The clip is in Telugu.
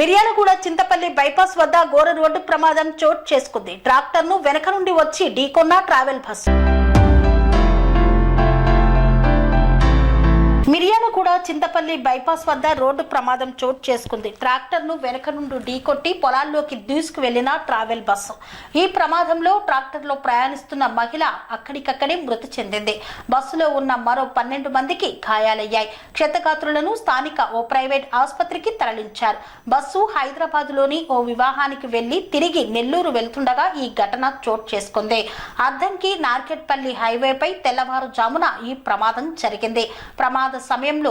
మిర్యాలగూడ చింతపల్లి బైపాస్ వద్ద ఘోర రోడ్డు ప్రమాదం చోటు చేసుకుంది. ట్రాక్టర్ను వెనక నుండి వచ్చి ఢీకొన్న ట్రావెల్ బస్సు చింతపల్లి బైపాస్ వద్ద రోడ్డు ప్రమాదం చోటు చేసుకుంది. ట్రాక్టర్ను వెనక నుండి ఢీకొట్టి పొలాల్లోకి దూసుకు వెళ్ళిన ట్రావెల్ బస్సు. ఈ ప్రమాదంలో ట్రాక్టర్లో ప్రయాణిస్తున్న మహిళ అక్కడికక్కడే మృతి చెందింది. బస్సులో ఉన్న మరో పన్నెండు మందికి గాయాలయ్యాయి. క్షతగాత్రులను స్థానిక ఓ ప్రైవేట్ ఆసుపత్రికి తరలించారు. బస్సు హైదరాబాద్లోని ఓ వివాహానికి వెళ్ళి తిరిగి నెల్లూరు వెళ్తుండగా ఈ ఘటన చోటు చేసుకుంది. అద్దంకి నార్కెట్పల్లి హైవేపై తెల్లవారుజామున ఈ ప్రమాదం జరిగింది. ప్రమాద సమయంలో